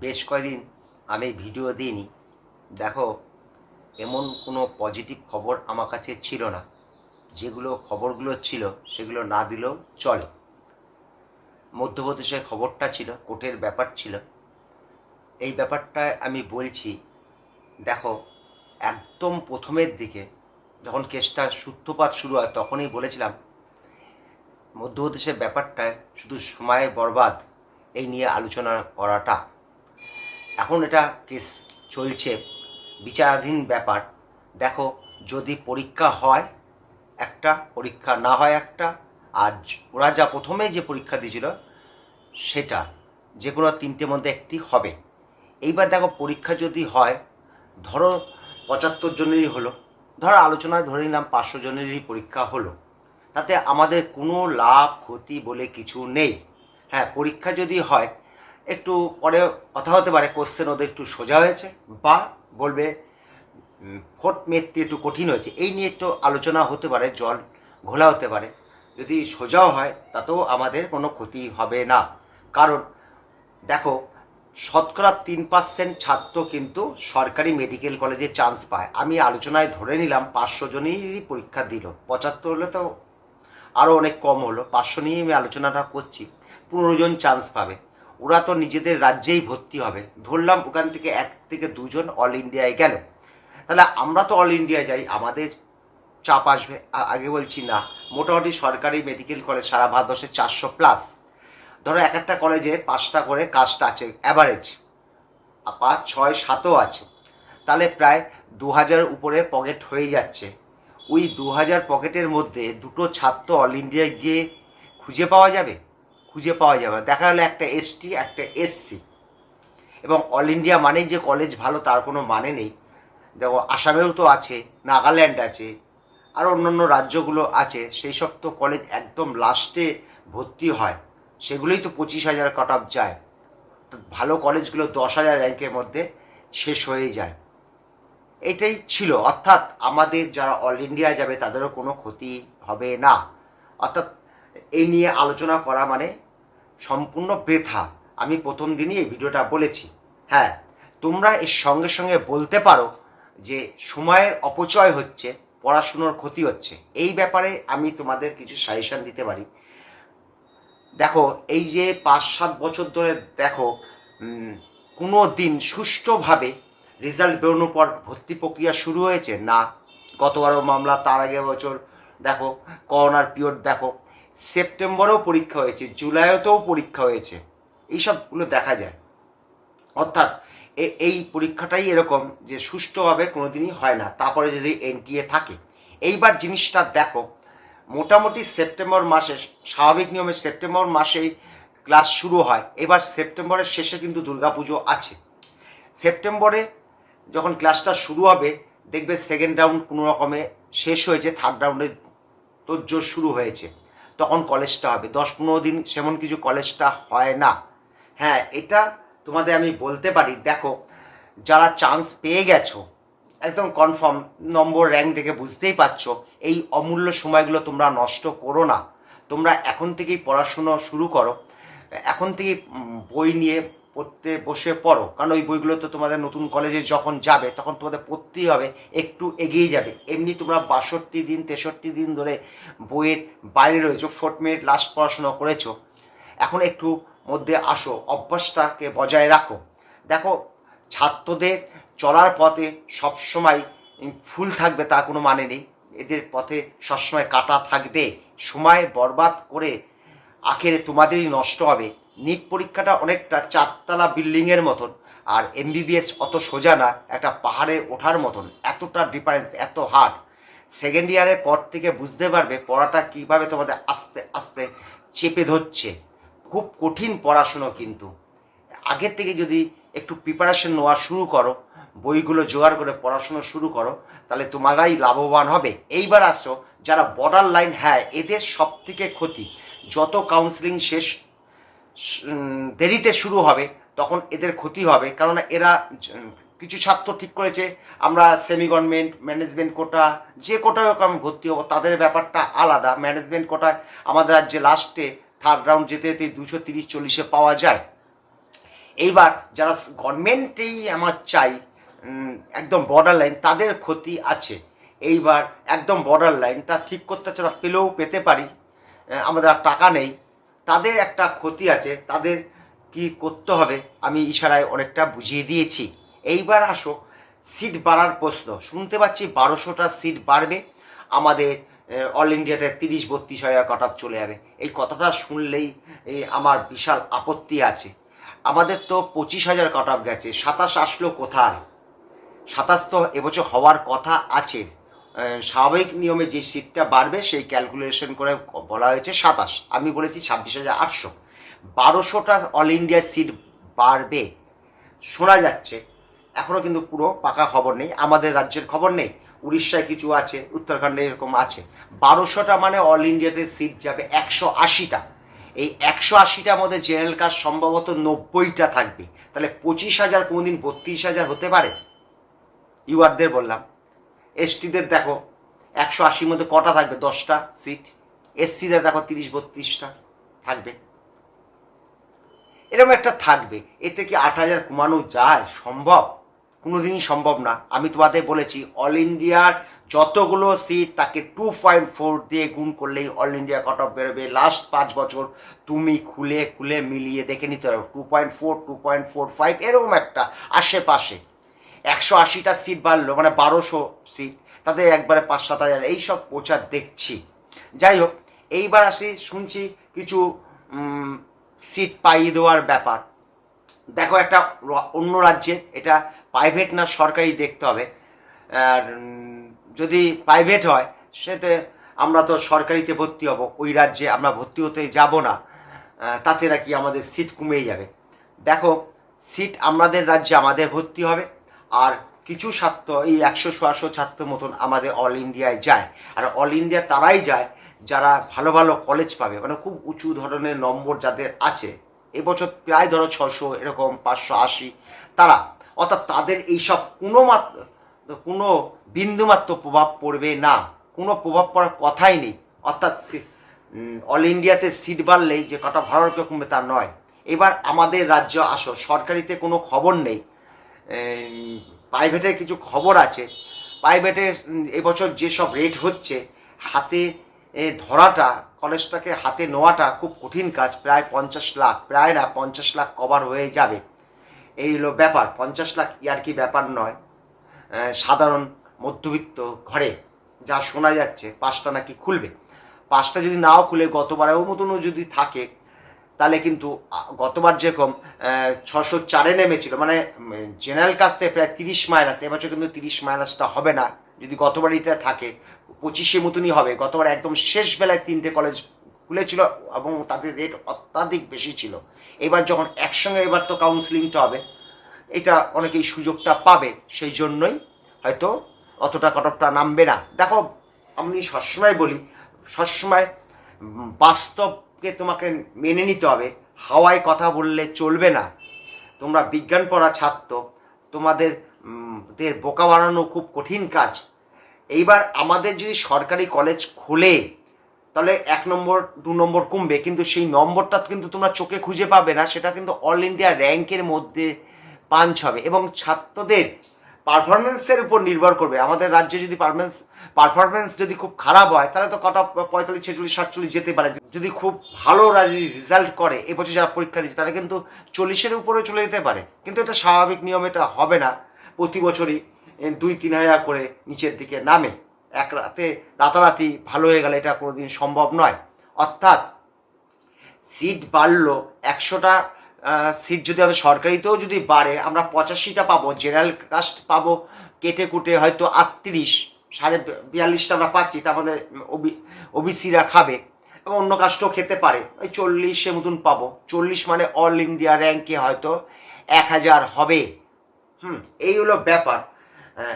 বেশ কয়েকদিন আমি ভিডিও দিইনি। দেখো, এমন কোনো পজিটিভ খবর আমার কাছে ছিল না। যেগুলো খবরগুলো ছিল, সেগুলো না দিলেও চলে। মধ্যপ্রদেশের খবরটা ছিল, কোর্টের ব্যাপার ছিল। এই ব্যাপারটা আমি বলছি, দেখো, একদম প্রথমের দিকে যখন কেসটার সূত্রপাত শুরু হয়, তখনই বলেছিলাম, মধ্যপ্রদেশের ব্যাপারটায় শুধু সময় বরবাদ, এই নিয়ে আলোচনা করাটা। এখন এটা কেস চলছে। বিচারাধীন ব্যাপার। দেখো, যদি পরীক্ষা হয়, একটা, পরীক্ষা না হয় একটা আর ওরা যা প্রথমে যে পরীক্ষা দিয়েছিল, সেটা যে কোনো তিনটে মধ্যে একটি হবে। এইবার দেখো, পরীক্ষা যদি হয়, ধরো পঁচাত্তর জনেরই হলো, ধরো আলোচনায় ধরে নিলাম পাঁচশো জনেরই পরীক্ষা হলো। তাতে আমাদের কোনো লাভ, ক্ষতি বলে কিছু নেই। হ্যাঁ পরীক্ষা যদি হয় একটু পরে কথা হতে পারে কোশ্চেন ওদের একটু সোজা হয়েছে, বা বলবে ফোর্ট মেটটি একটু কঠিন হয়েছে। এই নিয়ে একটু আলোচনা হতে পারে, জল ঘোলা হতে পারে। যদি সোজাও হয়, তাতেও আমাদের কোনো ক্ষতি হবে না। কারণ, দেখো, শতকরা তিন পার্সেন্ট ছাত্র কিন্তু সরকারি মেডিকেল কলেজে চান্স পায়। আমি আলোচনায় ধরে নিলাম, পাঁচশো জনই পরীক্ষা দিল। পঁচাত্তর হলে তো আরও অনেক কম হলো। পাঁচশো নিয়েই আমি আলোচনাটা করছি। পনেরো জন চান্স পাবে। ওরা তো নিজেদের রাজ্যেই ভর্তি হবে। ধরলাম ওখান থেকে এক থেকে দুজন অল ইন্ডিয়ায় গেল। তাহলে আমরা তো অল ইন্ডিয়া যাই, আমাদের চাপ আসবে। আগে বলছি না, মোটামুটি সরকারি মেডিকেল কলেজ সারা ভারতবর্ষে চারশো প্লাস ধরো এক একটা কলেজে পাঁচটা করে কাস্ট আছে অ্যাভারেজ পাঁচ, ছয়, সাতও আছে। তাহলে প্রায় দু হাজার উপরে পকেট হয়ে যাচ্ছে। ওই দু হাজার পকেটের মধ্যে দুটো ছাত্র অল ইন্ডিয়ায় গিয়ে খুঁজে পাওয়া যাবে? খুঁজে পাওয়া যাবে না। দেখা গেলো একটা এসটি একটা এসসি এবং অল ইন্ডিয়া মানেই যে কলেজ ভালো, তার কোনো মানে নেই। দেখো, আসামেও তো আছে, নাগাল্যান্ড আছে, আর অন্যান্য রাজ্যগুলো আছে, সেই সব তো কলেজ একদম লাস্টে ভর্তি হয়। সেগুলোই তো পঁচিশ হাজার কাট অফ যায়। ভালো কলেজগুলো দশ হাজার র্যাঙ্কের মধ্যে শেষ হয়ে যায়। এটাই ছিল। অর্থাৎ আমাদের যারা অল ইন্ডিয়া যাবে, তাদেরও কোনো ক্ষতি হবে না। অর্থাৎ এই নিয়ে আলোচনা করা মানে সম্পূর্ণ বৃথা। আমি প্রথম দিনই এই ভিডিওটা বলেছি। হ্যাঁ তোমরা এর সঙ্গে সঙ্গে বলতে পারো যে সময়ের অপচয় হচ্ছে, পড়াশুনোর ক্ষতি হচ্ছে। এই ব্যাপারে আমি তোমাদের কিছু সাজেশন দিতে পারি। দেখো, এই যে পাঁচ সাত বছর ধরে দেখো কোনো দিন সুষ্ঠুভাবে রেজাল্ট বেরোনোর পর ভর্তি প্রক্রিয়া শুরু হয়েছে? না। গতবারও মামলা, তার আগে বছর, দেখো, করোনার পিরিয়ড, দেখো সেপ্টেম্বরেও পরীক্ষা হয়েছে, জুলাইতেও পরীক্ষা হয়েছে। এইসবগুলো দেখা যায়। অর্থাৎ এই পরীক্ষাটাই এরকম যে সুষ্ঠুভাবে কোনোদিনই হয় না, তারপরে যদি এনটিএ থাকে। এইবার জিনিসটা দেখো, মোটামুটি সেপ্টেম্বর মাসে, স্বাভাবিক নিয়মে সেপ্টেম্বর মাসেই ক্লাস শুরু হয়। এবার সেপ্টেম্বরের শেষে কিন্তু দুর্গাপুজো আছে। সেপ্টেম্বরে যখন ক্লাসটা শুরু হবে, দেখবে সেকেন্ড রাউন্ড কোনো রকমে শেষ হয়েছে থার্ড রাউন্ডে তোর জোর শুরু হয়েছে। তখন কলেজটা হবে। দশ পনেরো দিন সেমন কিছু কলেজটা হয় না। হ্যাঁ এটা তোমাদের আমি বলতে পারি। দেখো, যারা চান্স পেয়ে গেছো, একদম কনফার্ম নম্বর র্যাঙ্ক দেখে বুঝতেই পারছ, এই অমূল্য সময়গুলো তোমরা নষ্ট করো না। তোমরা এখন থেকেই পড়াশুনো শুরু করো। এখন থেকেই বই নিয়ে পড়তে বসে পড়ো। কারণ ওই বইগুলো তো তোমাদের নতুন কলেজে যখন যাবে, তখন তোমাদের পড়তেই হবে, একটু এগিয়ে যাবে। এমনি তোমরা বাষট্টি দিন, তেষট্টি দিন ধরে বইয়ের বাইরে রয়েছো ফোর্থ মিনিট লাস্ট পড়াশোনা করেছ। এখন একটু মধ্যে আসো, অভ্যাসটাকে বজায় রাখো। দেখো, ছাত্রদের চলার পথে সবসময় ফুল থাকবে তার কোনো মানে নেই। এদের পথে সবসময় কাটা থাকবে। সময় বরবাদ করে আখেরে তোমাদেরই নষ্ট হবে। নিট পরীক্ষাটা অনেকটা চারতলা বিল্ডিংয়ের মতন, আর এমবিবিএস অত সোজা না, একটা পাহাড়ে ওঠার মতন। এতটা ডিফারেন্স এত হার্ড সেকেন্ড ইয়ারের পর থেকে বুঝতে পারবে পড়াটা কীভাবে তোমাদের আস্তে আস্তে চেপে ধরছে। খুব কঠিন পড়াশুনো কিন্তু। আগের থেকে যদি একটু প্রিপারেশন নেওয়া শুরু করো, বইগুলো জোগাড় করে পড়াশুনো শুরু করো, তাহলে তোমারাই লাভবান হবে। এইবার আসো, যারা বর্ডার লাইন হ্যাঁ এদের সব থেকে ক্ষতি। যত কাউন্সিলিং শেষ দেরিতে শুরু হবে, তখন এদের ক্ষতি হবে। কারণ এরা কিছু ছাত্র ঠিক করেছে, আমরা সেমি গভর্নমেন্ট ম্যানেজমেন্ট কোটা যে কোটায় আমি ভর্তি হব, তাদের ব্যাপারটা আলাদা। ম্যানেজমেন্ট কোটায় আমাদের রাজ্যে লাস্টে থার্ড রাউন্ড যেতে যেতে দুশো তিরিশ, চল্লিশে পাওয়া যায়। এইবার যারা গভর্নমেন্টেই আমার চাই একদম বর্ডার লাইন তাদের ক্ষতি আছে। এইবার একদম বর্ডার লাইন তা ঠিক করতে চারা পেলেও পেতে পারি। আমাদের আর টাকা নেই। তাদের একটা ক্ষতি আছে, তাদের কি করতে হবে আমি ইশারায় অনেকটা বুঝিয়ে দিয়েছি। এইবার আসো, সিট বাড়ার প্রশ্ন। শুনতে পাচ্ছি বারোশোটা সিট বাড়বে, আমাদের অল ইন্ডিয়াতে তিরিশ, বত্রিশ হাজার কাট চলে যাবে। এই কথাটা শুনলেই আমার বিশাল আপত্তি আছে। আমাদের তো পঁচিশ হাজার কাট গেছে, সাতাশ আসলো কোথায়? সাতাশ তো এবছর হওয়ার কথা আছে। স্বাভাবিক নিয়মে যে সিটটা বাড়বে সেই ক্যালকুলেশন করে বলা হয়েছে সাতাশ। আমি বলেছি ছাব্বিশ হাজার আটশো। বারোশোটা অল ইন্ডিয়া সিট বাড়বে। শোনা যাচ্ছে। এখনও কিন্তু পুরো পাকা খবর নেই। আমাদের রাজ্যের খবর নেই। উড়িষ্যায় কিছু আছে, উত্তরাখণ্ডে এরকম আছে। বারোশোটা মানে অল ইন্ডিয়াতে সিট যাবে একশো আশিটা। এই একশো আশিটার মধ্যে জেনারেল কাজ সম্ভবত নব্বইটা থাকবে। তাহলে পঁচিশ হাজার কোনোদিন বত্রিশ হাজার হতে পারে? ইউআরদের বললাম। এসটিদের দেখো, একশো আশির মধ্যে কটা থাকবে? দশটা সিট এসসিদের দেখো, তিরিশ, বত্রিশটা থাকবে। এরকম একটা থাকবে। এতে কি আট হাজার কমানো যায়? সম্ভব? কোনোদিনই সম্ভব না। আমি তোমাদের বলেছি অল ইন্ডিয়ার যতগুলো সিট তাকে টু পয়েন্ট ফোর দিয়ে গুণ করলেই অল ইন্ডিয়া কট অফ বেরোবে। লাস্ট পাঁচ বছর তুমি খুলে খুলে মিলিয়ে দেখে নিতে পারো। Two point four two point four five এরকম একটা আশেপাশে। একশো আশিটা সিট বাড়লো মানে বারোশো সিট তাদের একবারে পাঁচ সাত হাজার এইসব প্রচার দেখছি। যাই হোক, এইবার আসি, শুনছি কিছু সিট পাইয়ে দেওয়ার ব্যাপার। দেখো একটা অন্য রাজ্যে, এটা প্রাইভেট না সরকারি দেখতে হবে। আর, যদি প্রাইভেট হয়, সেতে আমরা তো সরকারিতে ভর্তি হব, ওই রাজ্যে আমরা ভর্তি হতে যাব না। তাতে নাকি আমাদের সিট কমে যাবে। দেখো সিট আমাদের রাজ্যে আমাদের ভর্তি হবে। আর কিছু ছাত্র, এই একশো ছশো ছাত্র মতন আমাদের অল ইন্ডিয়ায় যায়। আর অল ইন্ডিয়া তারাই যায়, যারা ভালো ভালো কলেজ পাবে। মানে খুব উঁচু ধরনের নম্বর যাদের আছে, এবছর প্রায় ধরো ছশো এরকম পাঁচশো আশি তারা। অর্থাৎ তাদের এইসব কোনো মাত্র, কোনো বিন্দুমাত্র প্রভাব পড়বে না। কোনো প্রভাব পড়ার কথাই নেই। অর্থাৎ অল ইন্ডিয়াতে সিট বাড়লেই যে কটা ভারত কমবে তা নয়। এবার আমাদের রাজ্য আসো, সরকারিতে কোনো খবর নেই। প্রাইভেটে কিছু খবর আছে। প্রাইভেটে এবছর যেসব রেট হচ্ছে, হাতে ধরাটা কলেজটাকে হাতে নেওয়াটা খুব কঠিন কাজ, প্রায় পঞ্চাশ লাখ, প্রায় না, পঞ্চাশ লাখ কভার হয়ে যাবে। এই হলো ব্যাপার, পঞ্চাশ লাখ ইয়ার কি ব্যাপার নয়। সাধারণ মধ্যবিত্ত ঘরে যা শোনা যাচ্ছে, পাঁচটা নাকি খুলবে। পাঁচটা যদি নাও খুলে, গতবারেও মতনও যদি থাকে তাহলে কিন্তু গতবার যেরকম ছশো চারে নেমেছিল মানে জেনারেল থেকে প্রায় তিরিশ মাইনাস এবছর কিন্তু তিরিশ মাইনাসটা হবে না যদি গতবার এটা থাকে পঁচিশে মতনই হবে গতবার একদম শেষ বেলায় তিনটে কলেজ খুলেছিল এবং তাদের রেট অত্যাধিক বেশি ছিল। এবার যখন একসঙ্গে এবার তো কাউন্সিলিংটা হবে এটা অনেকেই সুযোগটা পাবে সেই জন্যই হয়তো অতটা কটকটা নামবে না। দেখো আমি সবসময় বলি সবসময় উম, বাস্তবকে তোমাকে মেনে নিতে হবে। হাওয়ায় কথা বললে চলবে না। তোমরা বিজ্ঞান পড়া ছাত্র। তোমাদের দের বোকা বানানো খুব কঠিন কাজ। এইবার আমাদের যদি সরকারি কলেজ খুলে, তাহলে এক নম্বর, দু নম্বর কমবে। কিন্তু সেই নম্বরটা কিন্তু তোমরা চোখে খুঁজে পাবে না। সেটা কিন্তু অল ইন্ডিয়া র্যাঙ্কের মধ্যে পাঞ্চ হবে। এবং ছাত্রদের পারফরমেন্সের উপর নির্ভর করবে। আমাদের রাজ্যে যদি পারফরমেন্স পারফরমেন্স যদি খুব খারাপ হয়, তাহলে তো কট পঁয়তাল্লিশ, ছেচল্লিশ, সাতচল্লিশ যেতে পারে। যদি খুব ভালো রেজাল্ট করে এবছর যারা পরীক্ষা দিচ্ছে, তারা কিন্তু চল্লিশের উপরে চলে যেতে পারে। কিন্তু এটা স্বাভাবিক নিয়ম, এটা হবে না। প্রতি বছরই দুই, তিন হাজার করে নিচের দিকে নামে। এক রাতে, রাতারাতি ভালো হয়ে গেলে এটা কোনোদিন সম্ভব নয়। অর্থাৎ সিট বাড়লো একশোটা সিট যদি আমাদের সরকারিতেও যদি বাড়ে, আমরা পঁচাশিটা পাবো জেনারেল কাস্ট পাবো, কেটে কুটে হয়তো আটত্রিশ, সাড়ে বিয়াল্লিশটা আমরা পাচ্ছি, তার মধ্যে ওবিসিরা খাবে। এবং অন্য কাস্টও খেতে পারে, ওই চল্লিশে মতন পাবো। চল্লিশ মানে অল ইন্ডিয়া র্যাঙ্কে হয়তো এক হাজার হবে। হুম, এই হলো ব্যাপার।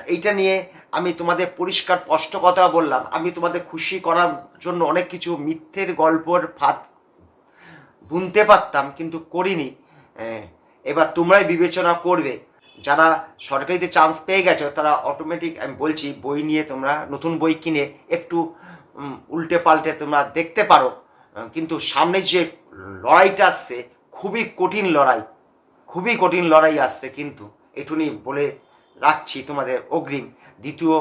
এইটা নিয়ে আমি তোমাদের পরিষ্কার স্পষ্ট কথা বললাম। আমি তোমাদের খুশি করার জন্য অনেক কিছু মিথ্যের গল্পর ফাঁদ বুনতে পারতাম, কিন্তু করিনি। এবার তোমরাই বিবেচনা করবে। যারা সরকারিতে চান্স পেয়ে গেছো, তারা অটোমেটিক আমি বলছি, বই নিয়ে তোমরা নতুন বই কিনে একটু উল্টে পাল্টে তোমরা দেখতে পারো। কিন্তু সামনে যে লড়াইটা আসছে, খুবই কঠিন লড়াই। খুবই কঠিন লড়াই আসছে কিন্তু এটুনি বলে রাখছি তোমাদের অগ্রিম। দ্বিতীয়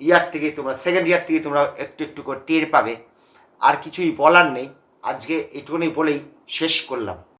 ইয়ার থেকে তোমরা সেকেন্ড ইয়ার থেকে তোমরা একটু একটু করে টের পাবে। আর কিছুই বলার নেই। আজকে এটুকুনি বলেই শেষ করলাম।